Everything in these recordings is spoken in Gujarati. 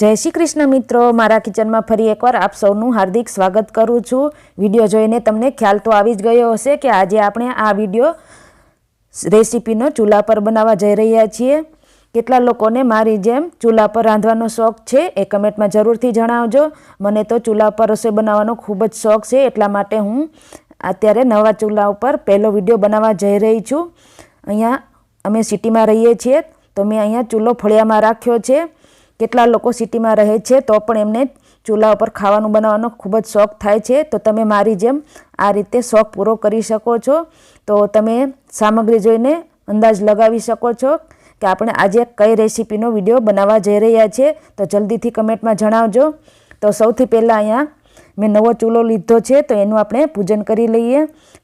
જય શ્રી કૃષ્ણ મિત્રો, મારા કિચનમાં ફરી એકવાર આપ સૌનું હાર્દિક સ્વાગત કરું છું. વીડિયો જોઈને તમને ખ્યાલ તો આવી જ ગયો હશે કે આજે આપણે આ વીડિયો રેસીપીનો ચૂલા પર બનાવવા જઈ રહ્યા છીએ. કેટલા લોકોને મારી જેમ ચૂલા પર રાંધવાનો શોખ છે એ કમેન્ટમાં જરૂરથી જણાવજો. મને તો ચૂલા પર રસોઈ બનાવવાનો ખૂબ જ શોખ છે, એટલા માટે હું અત્યારે નવા ચૂલા ઉપર પહેલો વીડિયો બનાવવા જઈ રહી છું. અહીંયા અમે સિટીમાં રહીએ છીએ, તો મેં અહીંયા ચૂલો ફળિયામાં રાખ્યો છે. કેટલા લોકો સિટીમાં રહે છે, તો પણ એમને ચૂલા ઉપર ખાવાનું બનાવવાનો ખૂબ જ શોખ થાય છે. તો તમે મારી જેમ આ રીતે શોખ પૂરો કરી શકો છો. તો તમે સામગ્રી જોઈને અંદાજ લગાવી શકો છો કે આપણે આજે કઈ રેસીપીનો વીડિયો બનાવવા જઈ રહ્યા છીએ. તો જલ્દીથી કમેન્ટમાં જણાવજો. તો સૌથી પહેલાં અહીંયા મેં નવો ચૂલો લીધો છે, તો એનું આપણે પૂજન કરી લઈએ.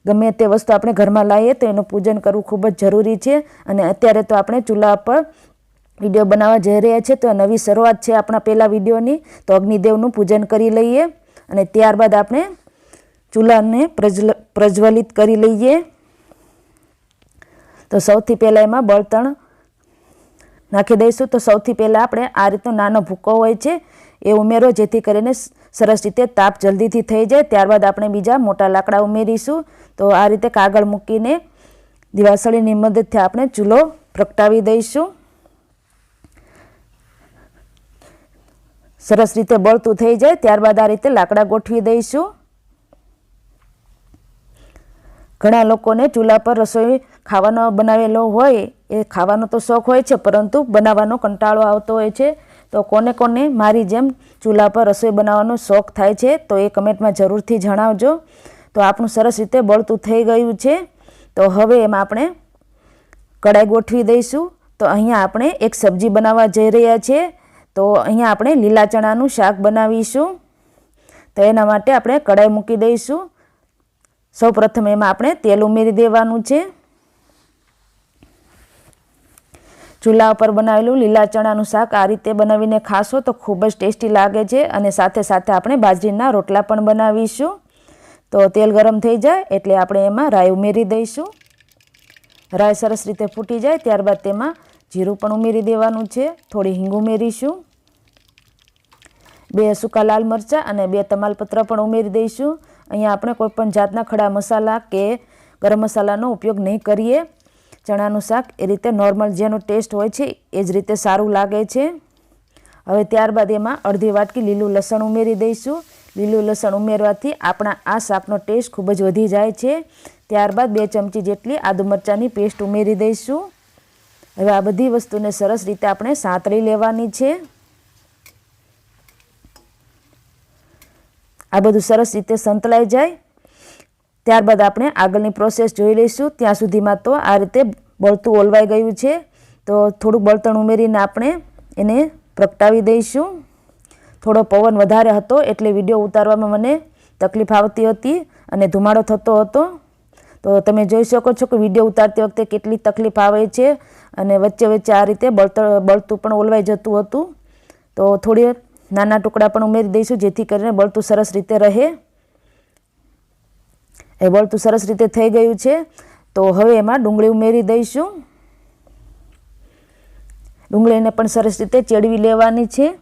ગમે તે વસ્તુ આપણે ઘરમાં લાવીએ, તો એનું પૂજન કરવું ખૂબ જ જરૂરી છે. અને અત્યારે તો આપણે ચૂલા પર વીડિયો બનાવવા જઈ રહ્યા છે, તો નવી શરૂઆત છે આપણા પહેલાં વિડીયોની. તો અગ્નિદેવનું પૂજન કરી લઈએ અને ત્યારબાદ આપણે ચૂલાને પ્રજ્વલ, પ્રજ્વલિત કરી લઈએ. તો સૌથી પહેલાં એમાં બળતણ નાખી દઈશું. તો સૌથી પહેલાં આપણે આ રીતનો નાનો ભૂકો હોય છે, એ ઉમેરો જેથી કરીને સરસ રીતે તાપ જલ્દીથી થઈ જાય. ત્યારબાદ આપણે બીજા મોટા લાકડા ઉમેરીશું. તો આ રીતે કાગળ મૂકીને દિવાસળીની મદદથી આપણે ચૂલો પ્રગટાવી દઈશું. સરસ રીતે બળતું થઈ જાય, ત્યારબાદ આ રીતે લાકડા ગોઠવી દઈશું. ઘણા લોકોને ચૂલા પર રસોઈ ખાવાનો બનાવેલો હોય, એ ખાવાનો તો શોખ હોય છે, પરંતુ બનાવવાનો કંટાળો આવતો હોય છે. તો કોને કોને મારી જેમ ચૂલા પર રસોઈ બનાવવાનો શોખ થાય છે, તો એ કમેન્ટમાં જરૂરથી જણાવજો. તો આપણું સરસ રીતે બળતું થઈ ગયું છે. તો હવે એમાં આપણે કડાઈ ગોઠવી દઈશું. તો અહીંયા આપણે એક સબ્જી બનાવવા જઈ રહ્યા છીએ. તો અહીંયા આપણે લીલા ચણાનું શાક બનાવીશું. તો એના માટે આપણે કડાઈ મૂકી દઈશું. સૌ પ્રથમ એમાં આપણે તેલ ઉમેરી દેવાનું છે. ચૂલા ઉપર બનાવેલું લીલા ચણાનું શાક આ રીતે બનાવીને ખાશો તો ખૂબ જ ટેસ્ટી લાગે છે અને સાથે સાથે આપણે બાજરીના રોટલા પણ બનાવીશું. તો તેલ ગરમ થઈ જાય એટલે આપણે એમાં રાઈ ઉમેરી દઈશું. રાઈ સરસ રીતે ફૂટી જાય ત્યારબાદ તેમાં જીરું પણ ઉમેરી દેવાનું છે. થોડી હિંગ ઉમેરીશું. બે સૂકા લાલ મરચાં અને બે તમાલપત્ર પણ ઉમેરી દઈશું. અહીંયા આપણે કોઈપણ જાતના ખડા મસાલા કે ગરમ મસાલાનો ઉપયોગ નહીં કરીએ. ચણાનું શાક એ રીતે નોર્મલ જેનો ટેસ્ટ હોય છે, એ જ રીતે સારું લાગે છે. હવે ત્યારબાદ એમાં અડધી વાટકી લીલું લસણ ઉમેરી દઈશું. લીલું લસણ ઉમેરવાથી આપણા આ શાકનો ટેસ્ટ ખૂબ જ વધી જાય છે. ત્યારબાદ બે ચમચી જેટલી આદુ મરચાંની પેસ્ટ ઉમેરી દઈશું. હવે આ બધી વસ્તુને સરસ રીતે આપણે સાંતળી લેવાની છે. આ બધું સરસ રીતે સંતળાઈ જાય. ત્યારબાદ આપણે આગળની પ્રોસેસ જોઈ લઈશું. ત્યાં સુધીમાં તો આ રીતે બળતું ઓલવાઈ ગયું છે. તો થોડુંક બળતણ ઉમેરીને આપણે એને પ્રગટાવી દઈશું. થોડો પવન વધારે હતો એટલે વીડિયો ઉતારવામાં મને તકલીફ આવતી હતી અને ધુમાડો થતો હતો. તો તમે જોઈ શકો છો કે વીડિયો ઉતારતી વખતે કેટલી તકલીફ આવે છે અને વચ્ચે વચ્ચે આ રીતે બળતણ, બળતું પણ ઓલવાઈ જતું હતું. તો થોડી નાના ટુકડા પણ ઉમેરી દઈશું, જેથી કરીને બળતું સરસ રીતે રહે. એ બળતું સરસ રીતે થઈ ગયું છે. તો હવે એમાં ડુંગળી ઉમેરી દઈશું. ડુંગળીને પણ સરસ રીતે ચેડવી લેવાની છે.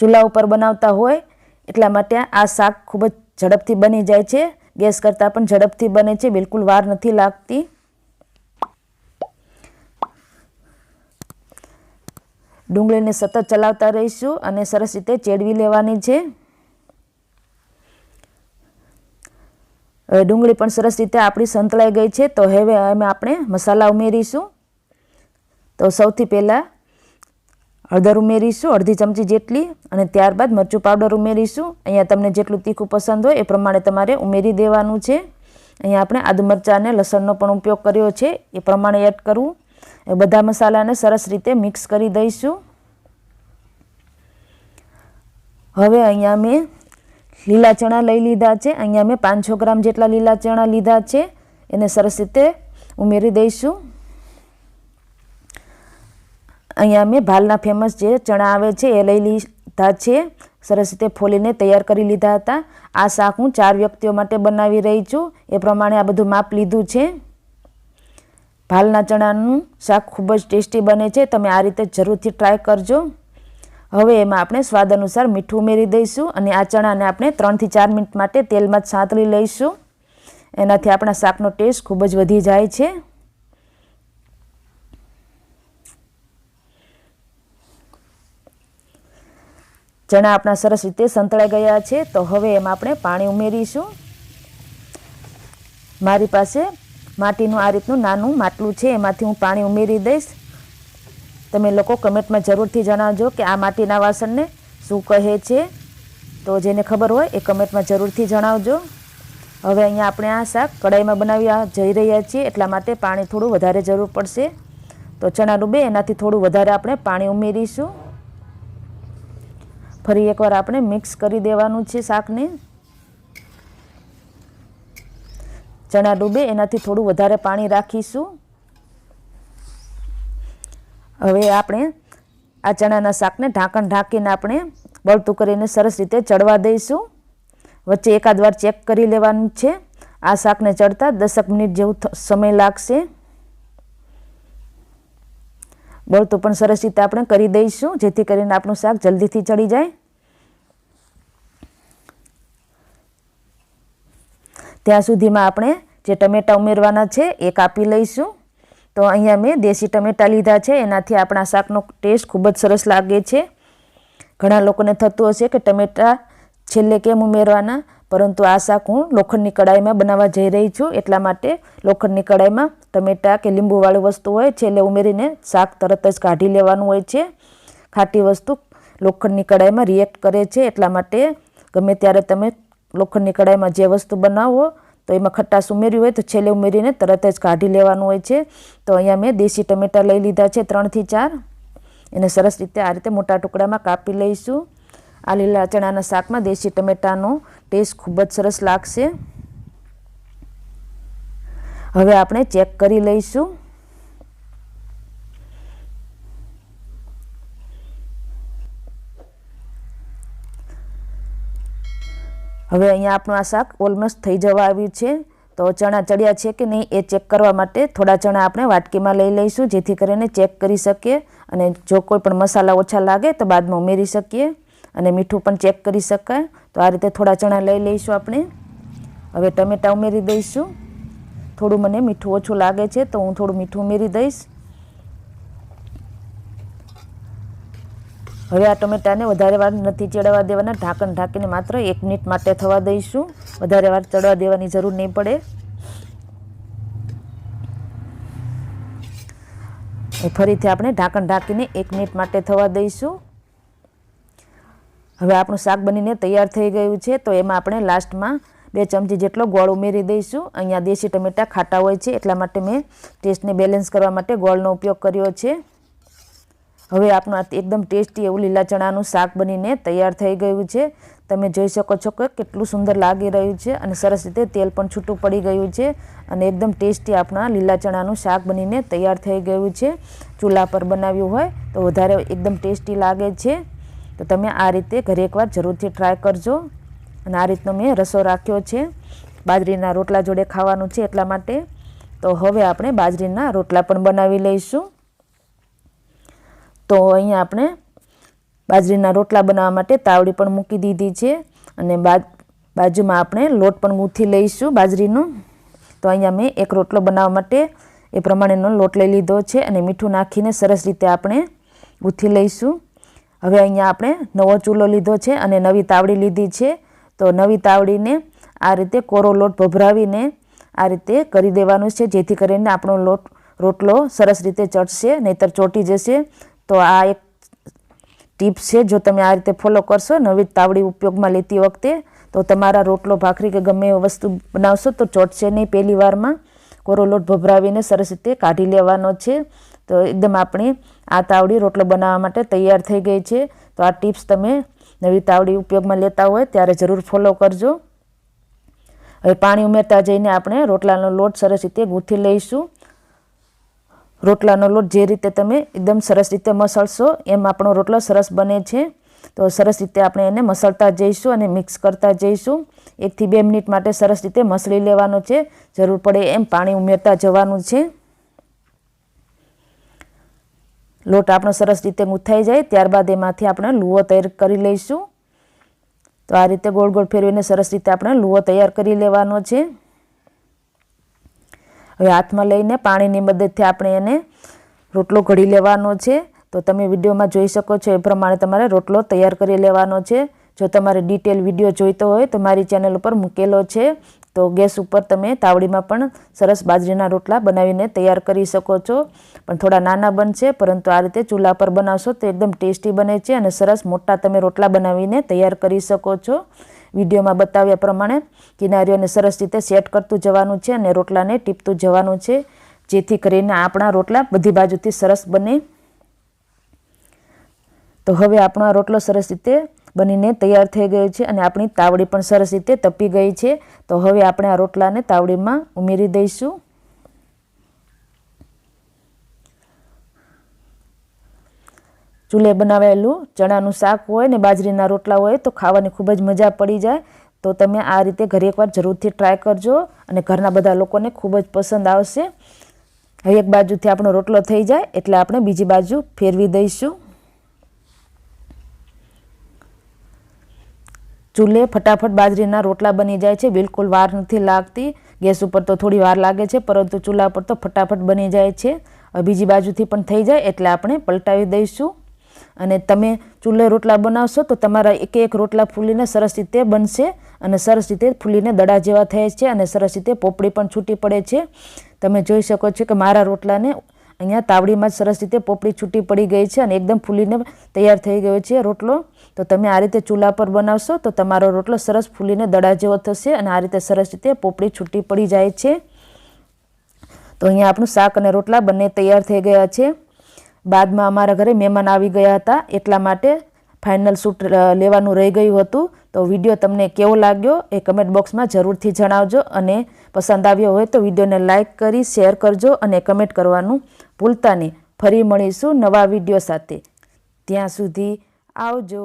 ચૂલા ઉપર બનાવતા હોય એટલા માટે આ શાક ખૂબ જ ઝડપથી બની જાય છે. ગેસ કરતાં પણ ઝડપથી બને છે, બિલકુલ વાર નથી લાગતી. ડુંગળીને સતત ચલાવતા રહીશું અને સરસ રીતે ચેડવી લેવાની છે. હવે ડુંગળી પણ સરસ રીતે આપણી સંતળાઈ ગઈ છે, તો હવે એમાં આપણે મસાલા ઉમેરીશું. તો સૌથી પહેલાં હળદર ઉમેરીશું, અડધી ચમચી જેટલી, અને ત્યારબાદ મરચું પાવડર ઉમેરીશું. અહીંયા તમને જેટલું તીખું પસંદ હોય એ પ્રમાણે તમારે ઉમેરી દેવાનું છે. અહીંયા આપણે આદુ મરચાં અને લસણનો પણ ઉપયોગ કર્યો છે, એ પ્રમાણે એડ કરવું. એ બધા મસાલાને સરસ રીતે મિક્સ કરી દઈશું. હવે અહીંયા મેં લીલા ચણા લઈ લીધા છે. અહીંયા મેં પાંચસો ગ્રામ જેટલા લીલા ચણા લીધા છે. એને સરસ રીતે ઉમેરી દઈશું. અહીંયા મેં ભાલના ફેમસ જે ચણા આવે છે એ લઈ લીધા છે. સરસ રીતે ફોલીને તૈયાર કરી લીધા હતા. આ શાક હું ચાર વ્યક્તિઓ માટે બનાવી રહી છું. એ પ્રમાણે આ બધું માપ લીધું છે. ભાલના ચણાનું શાક ખૂબ જ ટેસ્ટી બને છે. તમે આ રીતે જરૂરથી ટ્રાય કરજો. હવે એમાં આપણે સ્વાદ અનુસાર મીઠું ઉમેરી દઈશું અને આ ચણાને આપણે ત્રણથી ચાર મિનિટ માટે તેલમાં જ સાંતળી લઈશું. એનાથી આપણા શાકનો ટેસ્ટ ખૂબ જ વધી જાય છે. ચણા આપણા સરસ રીતે સંતળાઈ ગયા છે. તો હવે એમાં આપણે પાણી ઉમેરીશું. મારી પાસે માટીનું આ રીતનું નાનું માટલું છે, એમાંથી હું પાણી ઉમેરી દઈશ. તમે લોકો કમેન્ટમાં જરૂરથી જણાવજો કે આ માટીના વાસણને શું કહે છે. તો જેને ખબર હોય એ કમેન્ટમાં જરૂરથી જણાવજો. હવે અહીંયા આપણે આ શાક કઢાઈમાં બનાવી જઈ રહ્યા છીએ, એટલા માટે પાણી થોડું વધારે જરૂર પડશે. તો ચણા ડૂબે, એનાથી થોડું વધારે આપણે પાણી ઉમેરીશું. ફરી એકવાર આપણે મિક્સ કરી દેવાનું છે શાકને. ચણા ડૂબે, એનાથી થોડું વધારે પાણી રાખીશું. હવે આપણે આ ચણાના શાકને ઢાંકણ ઢાંકીને આપણે બળતું કરીને સરસ રીતે ચડવા દઈશું. વચ્ચે એકાદ વાર ચેક કરી લેવાનું છે. આ શાકને ચડતા દસક મિનિટ જેવું સમય લાગશે. બળતું પણ સરસ રીતે આપણે કરી દઈશું, જેથી કરીને આપણું શાક જલ્દીથી ચડી જાય. ત્યાં સુધીમાં આપણે જે ટમેટા ઉમેરવાના છે, એ કાપી લઈશું. તો અહીંયા મેં દેશી ટમેટા લીધા છે, એનાથી આપણા શાકનો ટેસ્ટ ખૂબ જ સરસ લાગે છે. ઘણા લોકોને થતું હશે કે ટમેટા છેલ્લે કેમ ઉમેરવાના, પરંતુ આ શાક હું લોખંડની કડાઈમાં બનાવવા જઈ રહી છું, એટલા માટે લોખંડની કડાઈમાં ટમેટા કે લીંબુવાળી વસ્તુ હોય, છેલ્લે ઉમેરીને શાક તરત જ કાઢી લેવાનું હોય છે. ખાટી વસ્તુ લોખંડની કડાઈમાં રિએક્ટ કરે છે, એટલા માટે ગમે ત્યારે તમે લોખંડની કડાઈમાં જે વસ્તુ બનાવો, તો એમાં ખટાશ ઉમેર્યું હોય તો છેલ્લે ઉમેરીને તરત જ કાઢી લેવાનું હોય છે. તો અહીંયા મેં દેશી ટમેટાં લઈ લીધા છે ત્રણથી ચાર. એને સરસ રીતે આ રીતે મોટા ટુકડામાં કાપી લઈશું. આ લીલા ચણાના શાકમાં દેશી ટમેટાનો ટેસ્ટ ખૂબ જ સરસ લાગશે. હવે આપણે ચેક કરી લઈશું. હવે અહીંયા આપણું આ શાક ઓલમોસ્ટ થઈ જવા આવ્યું છે. તો ચણા ચડ્યા છે કે નહીં એ ચેક કરવા માટે થોડા ચણા આપણે વાટકીમાં લઈ લઈશું, જેથી કરીને ચેક કરી શકીએ. અને જો કોઈ પણ મસાલા ઓછા લાગે તો બાદમાં ઉમેરી શકીએ અને મીઠું પણ ચેક કરી શકાય. તો આ રીતે થોડા ચણા લઈ લઈશું આપણે. હવે ટમેટાં ઉમેરી દઈશું. થોડું મને મીઠું ઓછું લાગે છે તો હું થોડું મીઠું ઉમેરી દઈશ. હવે આ ટમેટાને વધારે વાર નથી ચડવા દેવાના, ઢાંકણ ઢાંકીને માત્ર એક મિનિટ માટે થવા દઈશું. વધારે વાર ચડવા દેવાની જરૂર નહીં પડે. ફરીથી આપણે ઢાંકણ ઢાંકીને એક મિનિટ માટે થવા દઈશું. હવે આપણું શાક બનીને તૈયાર થઈ ગયું છે, તો એમાં આપણે લાસ્ટમાં બે ચમચી જેટલો ગોળ ઉમેરી દઈશું. અહીંયા દેશી ટમેટા ખાટા હોય છે, એટલા માટે મેં ટેસ્ટને બેલેન્સ કરવા માટે ગોળનો ઉપયોગ કર્યો છે. હવે આપણું એકદમ ટેસ્ટી એવું લીલા ચણાનું શાક બનીને તૈયાર થઈ ગયું છે. તમે જોઈ શકો છો કે કેટલું સુંદર લાગી રહ્યું છે અને સરસ રીતે તેલ પણ છૂટું પડી ગયું છે અને એકદમ ટેસ્ટી આપણા લીલા ચણાનું શાક બનીને તૈયાર થઈ ગયું છે. ચૂલા પર બનાવ્યું હોય તો વધારે એકદમ ટેસ્ટી લાગે છે. તો તમે આ રીતે ઘરે એકવાર જરૂરથી ટ્રાય કરજો. અને આ રીતનો મેં રસો રાખ્યો છે. બાજરીના રોટલા જોડે ખાવાનું છે એટલા માટે. તો હવે આપણે બાજરીના રોટલા પણ બનાવી લઈશું. તો અહીંયા આપણે બાજરીના રોટલા બનાવવા માટે તાવડી પણ મૂકી દીધી છે અને બાજુમાં આપણે લોટ પણ ગૂંથી લઈશું બાજરીનો. તો અહીંયા મેં એક રોટલો બનાવવા માટે એ પ્રમાણેનો લોટ લઈ લીધો છે અને મીઠું નાખીને સરસ રીતે આપણે ગૂંથી લઈશું. હવે અહીંયા આપણે નવો ચૂલો લીધો છે અને નવી તાવડી લીધી છે. તો નવી તાવડીને આ રીતે કોરો લોટ ભભરાવીને આ રીતે કરી દેવાનું છે, જેથી કરીને આપણો લોટ રોટલો સરસ રીતે ચડશે, નહીતર ચોટી જશે તો આ એક ટીપ્સ છે, જો તમે આ રીતે ફોલો કરશો નવી તાવડી ઉપયોગમાં લેતી વખતે, તો તમારા રોટલો, ભાખરી કે ગમે વસ્તુ બનાવશો, તો ચોટશે નહીં પહેલી વારમાં. કોરો લોટ ભભરાવીને સરસ રીતે કાઢી લેવાનો છે. તો એકદમ આપણી આ તાવડી રોટલો બનાવવા માટે તૈયાર થઈ ગઈ છે. તો આ ટિપ્સ તમે નવી તાવડી ઉપયોગમાં લેતા હોય ત્યારે જરૂર ફોલો કરજો. હવે પાણી ઉમેરતા જઈને આપણે રોટલાનો લોટ સરસ રીતે ગૂંથી લઈશું. રોટલાનો લોટ જે રીતે તમે એકદમ સરસ રીતે મસળશો, એમ આપણો રોટલો સરસ બને છે. તો સરસ રીતે આપણે એને મસળતા જઈશું અને મિક્સ કરતા જઈશું. એકથી બે મિનિટ માટે સરસ રીતે મસળી લેવાનો છે. જરૂર પડે એમ પાણી ઉમેરતા જવાનું છે. લોટ આપણો સરસ રીતે ગૂંથાઈ જાય, ત્યારબાદ એમાંથી આપણે લુઓ તૈયાર કરી લઈશું. તો આ રીતે ગોળ ગોળ ફેરવીને સરસ રીતે આપણે લુઓ તૈયાર કરી લેવાનો છે. હવે હાથમાં લઈને પાણીની મદદથી આપણે એને રોટલો ઘડી લેવાનો છે. તો તમે વિડીયોમાં જોઈ શકો છો એ પ્રમાણે તમારે રોટલો તૈયાર કરી લેવાનો છે. જો તમારે ડિટેલ વીડિયો જોઈતો હોય તો મારી ચેનલ ઉપર મૂકેલો છે. તો ગેસ ઉપર તમે તાવડીમાં પણ સરસ બાજરીના રોટલા બનાવીને તૈયાર કરી શકો છો. પણ થોડા નાના બનશે, પરંતુ આ રીતે ચૂલા પર બનાવશો તો એકદમ ટેસ્ટી બને છે અને સરસ મોટા તમે રોટલા બનાવીને તૈયાર કરી શકો છો. વિડીયોમાં બતાવ્યા પ્રમાણે કિનારીઓને સરસ રીતે સેટ કરતું જવાનું છે અને રોટલાને ટીપતું જવાનું છે. જેથી કરીને આપણા રોટલા બધી બાજુથી સરસ બને. તો હવે આપણો રોટલો સરસ રીતે બનીને તૈયાર થઈ ગયો છે અને આપણી તાવડી પણ સરસ રીતે તપી ગઈ છે. તો હવે આપણે આ રોટલાને તાવડીમાં ઉમેરી દઈશું. ચૂલે બનાવેલું, ચણાનું શાક હોય ને બાજરીના રોટલા હોય તો ખાવાની ખૂબ જ મજા પડી જાય. તો તમે આ રીતે ઘરે એકવાર જરૂરથી ટ્રાય કરજો અને ઘરના બધા લોકોને ખૂબ જ પસંદ આવશે. હવે એક બાજુથી આપણો રોટલો થઈ જાય, એટલે આપણે બીજી બાજુ ફેરવી દઈશું. ચૂલે ફટાફટ બાજરીના રોટલા બની જાય છે, બિલકુલ વાર નથી લાગતી. ગેસ ઉપર તો થોડી વાર લાગે છે, પરંતુ ચૂલા પર તો ફટાફટ બની જાય છે. બીજી બાજુથી પણ થઈ જાય, એટલે આપણે પલટાવી દઈશું. અને તમે ચૂલે રોટલા બનાવશો તો તમારા એક એક રોટલા ફૂલીને સરસ રીતે બનશે અને સરસ રીતે ફૂલીને દડા જેવા થાય છે અને સરસ રીતે પોપડી પણ છૂટી પડે છે. તમે જોઈ શકો છો કે મારા રોટલાને અહીંયા તાવડીમાં સરસ રીતે પોપડી છૂટી પડી ગઈ છે અને એકદમ ફૂલીને તૈયાર થઈ ગયો છે રોટલો. તો તમે આ રીતે ચૂલા પર બનાવશો તો તમારો રોટલો સરસ ફૂલીને દડા જેવો થશે અને આ રીતે સરસ રીતે પોપડી છૂટી પડી જાય છે. તો અહીંયા આપણું શાક અને રોટલા બંને તૈયાર થઈ ગયા છે. બાદમાં અમારા ઘરે મહેમાન આવી ગયા હતા. એટલા માટે ફાઇનલ શૂટ લેવાનું રહી ગયું હતું. તો વીડિયો તમને કેવો લાગ્યો એ કમેન્ટ બોક્સમાં જરૂરથી જણાવજો અને પસંદ આવ્યો હોય તો વિડીયોને લાઇક કરી શેર કરજો અને કમેન્ટ કરવાનું ભૂલતા નહીં. ફરી મળીશું નવા વીડિયો સાથે. ત્યાં સુધી આવજો.